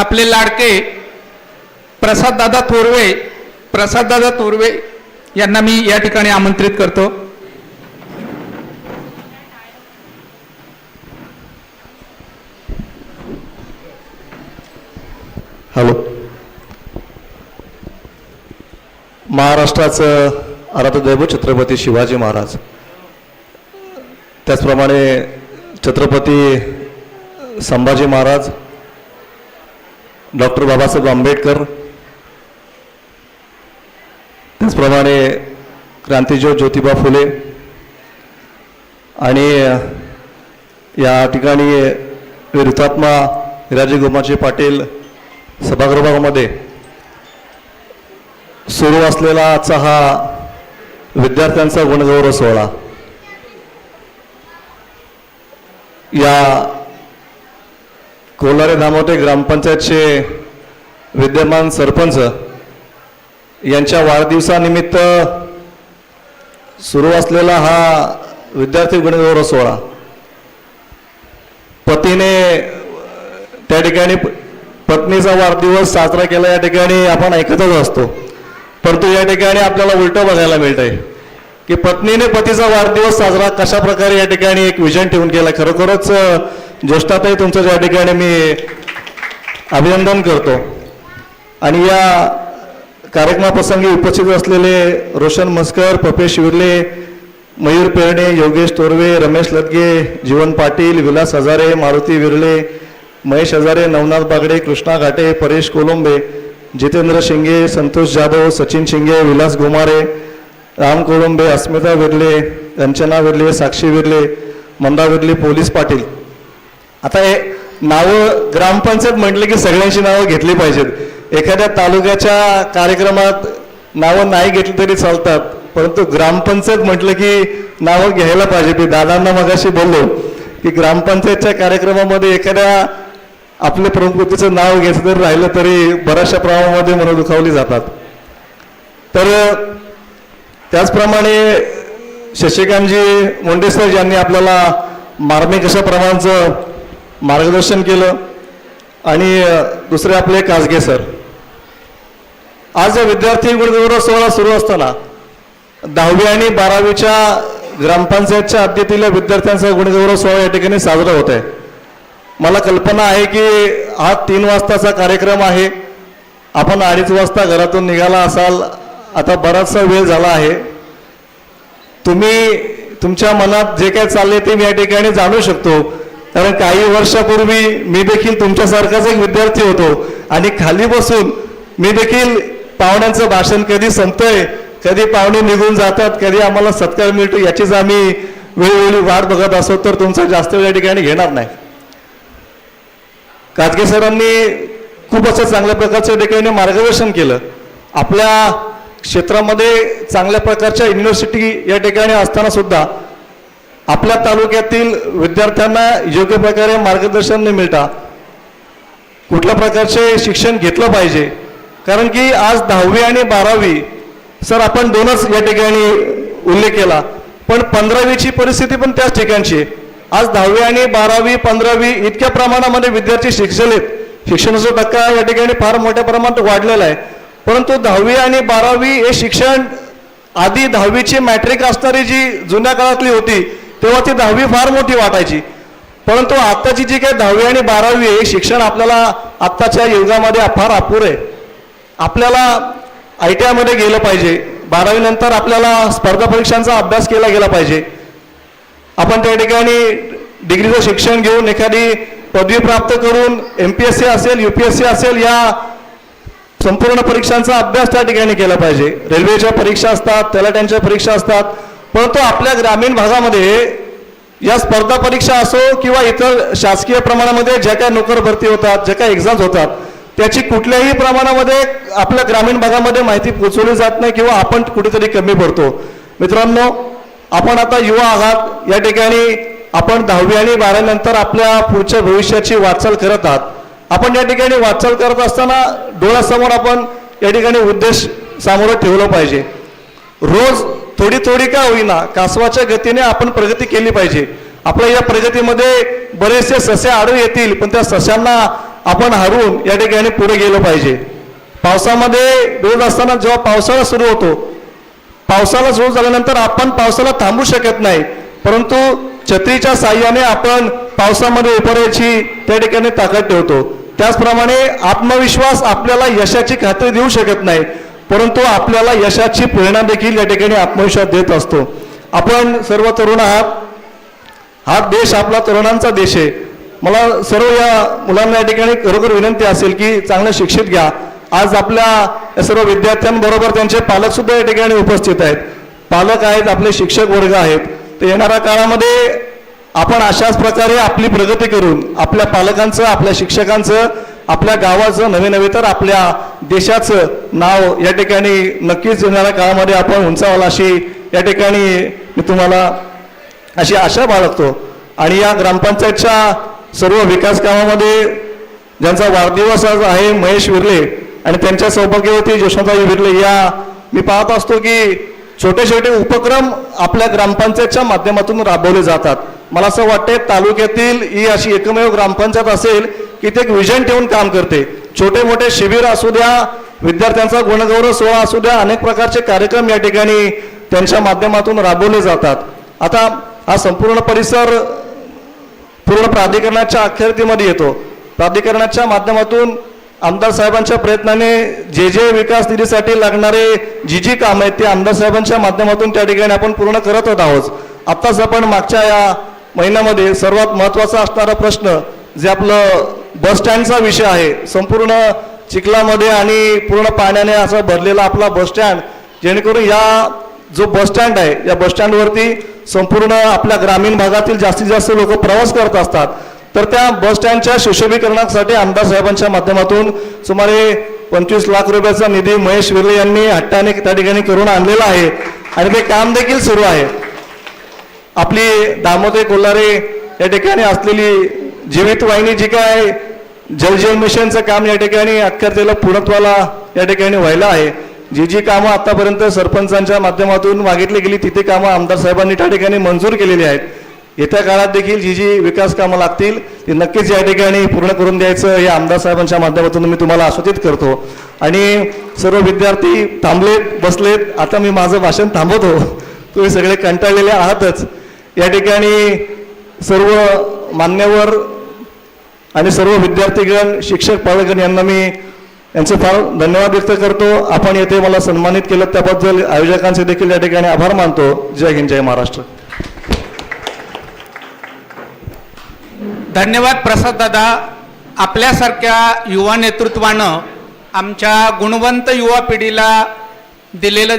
आपले लाडके प्रसाददादा थोरवे प्रसाददादा थोरवे यांना मी या ठिकाणी आमंत्रित करतो. हॅलो. महाराष्ट्राचं आराधदैव छत्रपती शिवाजी महाराज. त्याचप्रमाणे छत्रपती संभाजी महाराज डॉक्टर बाबासाहेब आंबेडकर. त्याचप्रमाणे क्रांतीज्योत ज्योतिबा फुले. आणि या ठिकाणी ऋतात्मा राजे गोमाजी पाटील सभागृहामध्ये सुरू असलेला आजचा हा विद्यार्थ्यांचा गुणगौरव सोहळा. या कोलारे धामोटे ग्रामपंचायतचे विद्यमान सरपंच यांच्या वाढदिवसानिमित्त सुरू असलेला हा विद्यार्थी गुणगौरव सोहळा. पतीने त्या ठिकाणी पत्नीचा वाढदिवस साजरा केला या ठिकाणी आपण ऐकतच असतो. परंतु या ठिकाणी आपल्याला उलटं बघायला मिळत आहे की पत्नीने पतीचा वाढदिवस साजरा कशा प्रकारे या ठिकाणी एक विजन ठेवून केला? खरोखरच अं, ज्येष्ठाताई तुमचं या ठिकाणी मी अभिनंदन करतो. आणि या कार्यक्रमाप्रसंगी उपस्थित असलेले रोशन मस्कर पपेश विर्ले मयूर पेरणे योगेश तोरवे रमेश लदगे जीवन पाटील विलास हजारे मारुती विर्ले महेश हजारे नवनाथ बागडे कृष्णा घाटे परेश कोलंबे जितेंद्र शिंगे संतोष जाधव सचिन शिंगे विलास घुमारे राम कोळंबे अस्मिता विर्ले रंजना विर्ले साक्षी विर्ले मंदा विर्ले पोलीस पाटील. आता हे नावं ग्रामपंचायत म्हटलं की सगळ्यांची नावं घेतली पाहिजेत. एखाद्या तालुक्याच्या कार्यक्रमात नावं नाही घेतली तरी चालतात परंतु ग्रामपंचायत म्हटलं की नावं घ्यायला पाहिजे. मी दादांना मगाशी बोललो की ग्रामपंचायतच्या कार्यक्रमामध्ये एखाद्या आपल्या प्रमुखतेचं नाव घ्यायचं जर राहिलं तरी बऱ्याचशा प्रमाणामध्ये मन दुखावली जातात. तर त्याचप्रमाणे शशिकांतजी मुंडेसर यांनी आपल्याला मार्मिक अशा प्रमाणाचं मार्गदर्शन केलं. आणि दुसरे आपले काजगे सर. आज या विद्यार्थी गुणगौरव सोहळा सुरू असताना दहावी आणि बारावीच्या ग्रामपंचायतच्या अध्यक्षीय विद्यार्थ्यांचा गुणगौरव सोहळा या ठिकाणी साजरा होत आहे मला कल्पना आहे की हा तीन वाजताचा कार्यक्रम आहे. आपण अडीच वाजता घरातून निघाला असाल आता बराचसा वेळ झाला आहे. तुम्ही तुमच्या मनात जे काय चालले ते मी या ठिकाणी जाणू शकतो. कारण काही वर्षापूर्वी मी देखील तुमच्यासारखाच एक विद्यार्थी होतो. आणि खाली बसून मी देखील पाहुण्यांचं भाषण कधी संपतंय कधी पाहुणे निघून जातात कधी आम्हाला सत्कार मिळतो याचीच आम्ही वेळोवेळी वाट बघत असो तर तुमचा जास्त वेळ या ठिकाणी घेणार नाही. काजगे सरांनी खूप असं चांगल्या प्रकारचं ठिकाणी मार्गदर्शन केलं. आपल्या क्षेत्रामध्ये चांगल्या प्रकारच्या युनिव्हर्सिटी या ठिकाणी असताना सुद्धा आपल्या तालुक्यातील विद्यार्थ्यांना योग्य प्रकारे मार्गदर्शन न मिळता. कुठल्या प्रकारचे शिक्षण घेतलं पाहिजे? कारण की आज दहावी आणि बारावी सर आपण दोनच या ठिकाणी उल्लेख केला. पण पंधरावीची परिस्थिती पण त्याच ठिकाणची आहे. आज दहावी आणि बारावी पंधरावी इतक्या प्रमाणामध्ये विद्यार्थी शिक्षलेत शिक्षणाचा टक्का या ठिकाणी फार मोठ्या प्रमाणात वाढलेला आहे. परंतु दहावी आणि बारावी हे शिक्षण आधी दहावीची मॅट्रिक असणारी जी जुन्या काळातली होती तेव्हा ती दहावी फार मोठी वाटायची. परंतु आत्ताची जी काही दहावी आणि बारावी आहे शिक्षण आपल्याला आत्ताच्या युगामध्ये फार अपुरं आहे. आपल्याला आय टी आयमध्ये गेलं पाहिजे. बारावीनंतर आपल्याला स्पर्धा परीक्षांचा अभ्यास केला गेला पाहिजे. आपण त्या ठिकाणी डिग्रीचं शिक्षण घेऊन एखादी पदवी प्राप्त करून एम पी एस सी असेल यू पी एस सी असेल या संपूर्ण परीक्षांचा अभ्यास त्या ठिकाणी केला पाहिजे. रेल्वेच्या परीक्षा असतात तलाट्यांच्या परीक्षा असतात परंतु आपल्या ग्रामीण भागामध्ये या स्पर्धा परीक्षा असो किंवा इतर शासकीय प्रमाणामध्ये ज्या काही नोकर भरती होतात ज्या काही एक्झाम्स होतात त्याची कुठल्याही प्रमाणामध्ये आपल्या ग्रामीण भागामध्ये माहिती पोचवली जात नाही किंवा आपण कुठेतरी कमी पडतो. मित्रांनो आपण आता युवा आहात. या ठिकाणी आपण दहावी आणि बारावीनंतर आपल्या पुढच्या भविष्याची वाटचाल करत आहात. आपण या ठिकाणी वाटचाल करत असताना डोळ्यासमोर आपण या ठिकाणी उद्देश सामोरं ठेवलं पाहिजे. रोज थोडी थोडी का होईना कासवाच्या गतीने आपण प्रगती केली पाहिजे. आपल्या या प्रगतीमध्ये बरेचसे सस्या आडू येतील पण त्या सस्यांना आपण हरवून या ठिकाणी पुढे गेलो पाहिजे. पावसामध्ये रोज असताना जेव्हा पावसाळा सुरू होतो पावसाला सुरू झाल्यानंतर आपण पावसाला थांबू शकत नाही परंतु छत्रीच्या साह्याने आपण पावसामध्ये उभारायची त्या ठिकाणी ताकद ठेवतो. त्याचप्रमाणे आत्मविश्वास आपल्याला यशाची खात्री देऊ शकत नाही. परंतु आपल्याला यशाची प्रेरणा देखील या ठिकाणी आत्मविश्वास देत असतो. आपण सर्व तरुण आहात. हा देश आपला तरुणांचा देश आहे. मला सर्व या मुलांना या ठिकाणी खरोखर विनंती असेल की चांगलं शिक्षित घ्या. आज आपल्या या सर्व विद्यार्थ्यांबरोबर त्यांचे पालक सुद्धा या ठिकाणी उपस्थित आहेत. पालक आहेत आपले शिक्षक वर्ग आहेत. तर येणाऱ्या काळामध्ये आपण अशाच प्रकारे आपली प्रगती करून आपल्या पालकांचं आपल्या शिक्षकांचं आपल्या गावाचं नवे नवे तर आपल्या देशाचं नाव या ठिकाणी नक्कीच येणाऱ्या काळामध्ये आपण उंचावाल अशी या ठिकाणी मी तुम्हाला अशी आशा बाळगतो. आणि या ग्रामपंचायतच्या सर्व विकास कामामध्ये ज्यांचा वाढदिवस आज आहे महेश विर्ले आणि त्यांच्या सौभाग्यवती यशवंतराव विर्ले या मी पाहत असतो की छोटे छोटे उपक्रम आपल्या ग्रामपंचायतच्या माध्यमातून राबवले जातात. मला असं वाटते तालुक्यातील ही अशी एकमेव ग्रामपंचायत असेल की ते एक विजन ठेवून काम करते. छोटे मोठे शिबिर असू द्या विद्यार्थ्यांचा गुणगौरव सोहळा असू द्या अनेक प्रकारचे कार्यक्रम या ठिकाणी त्यांच्या माध्यमातून राबवले जातात. आता हा संपूर्ण परिसर पूर्ण प्राधिकरणाच्या अखेरतीमध्ये येतो. प्राधिकरणाच्या माध्यमातून आमदार साहेबांच्या प्रयत्नाने जे जे विकास निधीसाठी लागणारे जी जी कामं आहेत ते आमदार साहेबांच्या माध्यमातून त्या ठिकाणी आपण पूर्ण करत आहोत. आत्ताच आपण मागच्या या महिन्यामध्ये सर्वात महत्त्वाचा असणारा प्रश्न जे आपलं बस स्टँडचा विषय आहे संपूर्ण चिखलामध्ये आणि पूर्ण पाण्याने असं भरलेला आपला बस स्टँड जेणेकरून या जो बस स्टँड आहे या बस स्टँडवरती संपूर्ण आपल्या ग्रामीण भागातील जास्तीत जास्त लोक प्रवास करत असतात. तर त्या बस स्टँडच्या सुशोभीकरणासाठी आमदार साहेबांच्या माध्यमातून सुमारे पंचवीस लाख रुपयाचा निधी महेश विर्ले यांनी हट्टाने त्या ठिकाणी करून आणलेला आहे आणि ते काम देखील सुरू आहे. आपली दामोदर कोल्हारे या ठिकाणी असलेली जीवित वाहिनी जी काय जल जीवन मिशनचं काम या ठिकाणी अखेरतेला पूर्णत्वाला या ठिकाणी व्हायला आहे. जी जी कामं आतापर्यंत सरपंचांच्या माध्यमातून मागितली गेली तिथे कामं आमदार साहेबांनी त्या ठिकाणी मंजूर केलेली आहेत. येत्या काळात देखील जी जी विकास कामं लागतील ती नक्कीच या ठिकाणी पूर्ण करून द्यायचं हे आमदार साहेबांच्या माध्यमातून मी तुम्हाला आश्वासित करतो. आणि सर्व विद्यार्थी थांबलेत बसलेत. आता मी माझं भाषण थांबवतो. तुम्ही सगळे कंटाळलेले आहातच. या ठिकाणी सर्व मान्यवर आणि सर्व विद्यार्थीगण शिक्षक पालकगण यांना मी यांचे फार धन्यवाद व्यक्त करतो. आपण येथे मला सन्मानित केलं त्याबद्दल आयोजकांचे देखील या ठिकाणी आभार मानतो. जय हिंद जय महाराष्ट्र. धन्यवाद प्रसाद दादा. आपल्यासारख्या युवा नेतृत्वानं आमच्या गुणवंत युवा पिढीला दिलेलं